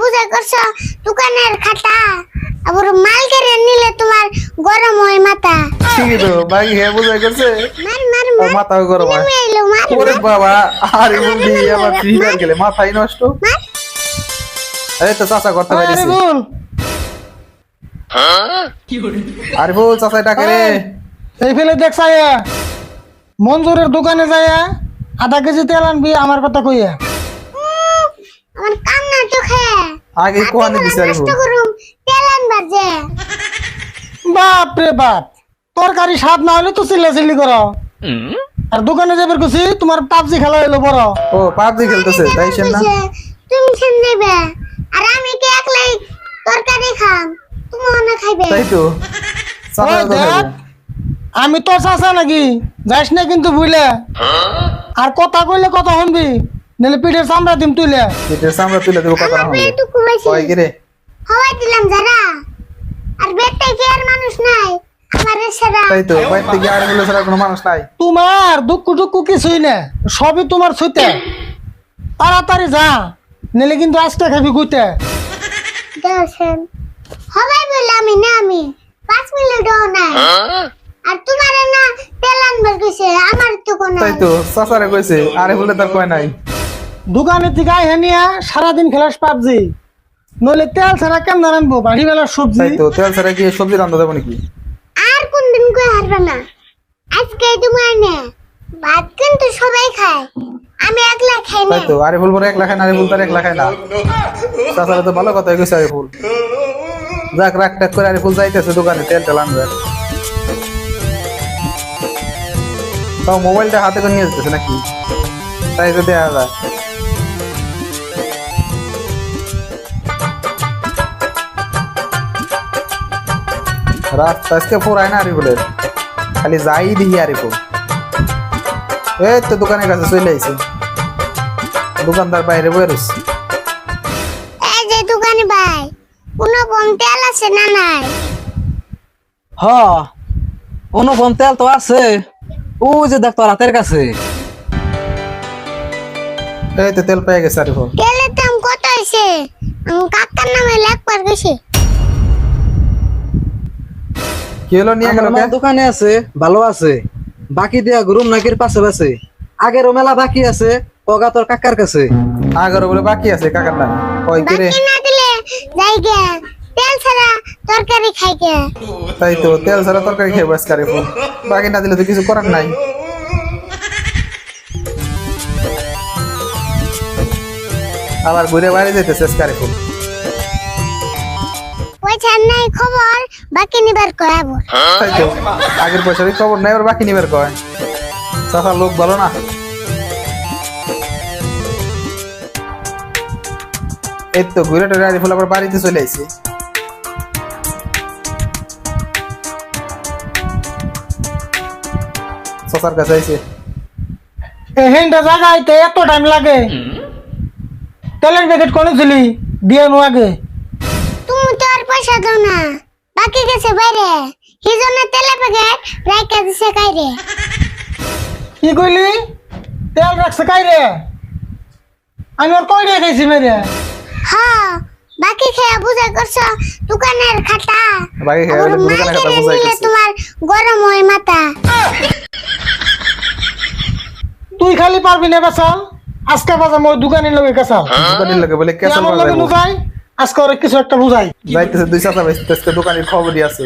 বুঝা করছ দোকানের খাতা? আবার মাল কেড়ে নিলে তোমার গরম হয় মাথা। ঠিকই তো হ্যাঁ বুঝাই করছে মার মার মাথাও গরম হয়। ওরে বাবা আরে আবার ফ্রি ফায়ার গেলে মাথাই নষ্ট? আরে তো চাচা করতে আরে পারিস বল। আরে বল চাচা ডাকে রে? এই ফেলে দেখ সাইয়া মঞ্জুরের দোকানে যাইয়া আধা কেজি তেল আনবি আমার কথা কইয়া। আমার চোখে আগে কোয়ানে দিছে আরে নষ্ট বল করুম তেল আনবার যে। বাপ রে বাপ তরকারি স্বাদ না হলে তো চিল্লা চিল্লি করো আর দোকানে যাবার কুছি তোমার পাবজি খেলা হইল বড় ও পাবজি খেলতেছে তাই সেন না? তুমি সেন দেবে আর আমি কি একলাই তরকারি খাম? তুমি অনেক খাইবে। তাই তো। তো আমি তোর চাচা নাকি যাইস না কিন্তু বুঝলে আর কথা কইলে কথা শুনবি। নাহলে পিঠের চামড়া দিম তুইলে। পেটের সামনে তুলে দেবো কথা না। হবে কয় কি রে হওয়াই দিলাম যারা। আর বেটাই কি আর মানুষ নাই। আমার সেরা। তাই তো বাইর থেকে আর বলে ছাড়া কোনো মানুষ নাই। তোমার দুঃখ টুকু কিছুই না সবই তোমার ছুতে তাড়াতাড়ি যা নাহলে কিন্তু আজকে খাবি দেখেন হবাই বলে আমি না আমি। পাঁচ মিনিটও নাই। আর তোমার না তেল আনবার কইছে আমার তো কোনো তাই তো চাচারে কইছে আরে বলে তার কয় নাই। দোকানে থেকে আইহে নিয়া সারাদিন খেলাস পাবজি। নইলে তেল ছাড়া কেমন রানবো বাড়ি বেলার সবজি। তাই তো তেল ছাড়া কি সবজি রান্না দেবো নাকি? আর কোন দিন কই হারবে না। আজকে তোমার নে ভাত কিন্তু সবাই খায়। আমি একলা খাই না। তাই তো আরে ফুল বড় এক লাখায় না আরে ফুল তার এক লাখায় না। চাচারা তো ভালো কথা কইছে আরে ফুল যাক রাখ টাক করে আরে ফুল যাইতেছে দোকানে তেল টেল আনবে। তাও মোবাইলটা হাতে করে নিয়ে যেতেছে নাকি? তাই তো দেয়া যায়। রাস্তা আজকে ফুরায় না আরে ফুলের খালি যাই দিই আরে ফুল এই তো দোকানের কাছে চলে আইছে। দোকানদার বাইরে বয়ে রয়েছে এই যে দোকানে ভাই কোনো কম তেল আছে না নাই? হ তেল তো আছে। ও যে দেখ তোর হাতের কাছে। এই তো তেল পেয়ে গেছে আরে ফুল তেলের দাম কত হয়েছে আমি কাকার নামে লেখবার গেছি। কি হলো নিয়ে গেল দোকানে আছে ভালো আছে। বাকি দিয়া গুরুম নাকির পাশে পাশে। আগেরও মেলা বাকি আছে পগা তোর কাকার কাছে। আগারো বলে বাকি আছে কাকার নাম। কয় কি রে? না দিলে যাই গে তেল ছাড়া তরকারি খাই গে তাই তো তেল ছাড়া তরকারি খেয়ে বাস কারে বাকি না দিলে তো কিছু করার নাই। আবার ঘুরে বাইরে যেতেছে কারে ফুল পয়সা নাই খবর বাকি নিবার করাবো আগের পয়সার খবর নাই আবার বাকি নিবার কয়? চাচা লোক ভালো না? এই তো ঘুরে টুরে আরে ফুল আবার বাড়িতে চলে আইছে। চাচার কাছে আইছে। হেনটা জায়গা আইতে এত টাইম লাগে। তেলের প্যাকেট কোনে ছিলি দিয়ে নো আগে। পয়সা দাও না। বাকি গেছে বাইরে। হিজনে তেলে প্যাকেট রাইকা দিছে কাইরে। কি কইলি? তেল রাখছে কাই রে আমি আর কই রে খাইছি মেরে? হ্যাঁ বাকি খেয়ে বুঝা করছ দোকানের খাতা। বাকি খেয়ে দোকানের খাতা বুঝাই নিলে তোমার গরম হয় মাথা। তুই খালি পারবি না বেসাল আজকে বাজার মোর দোকানের লগে কাছাল দোকানের লোকে বলে কেসাল লগে নুকাই আজকে ওরে কিছু একটা বুঝাই। যাইতেছে দুই চাচা ভাই দোকানের খবরই আছে।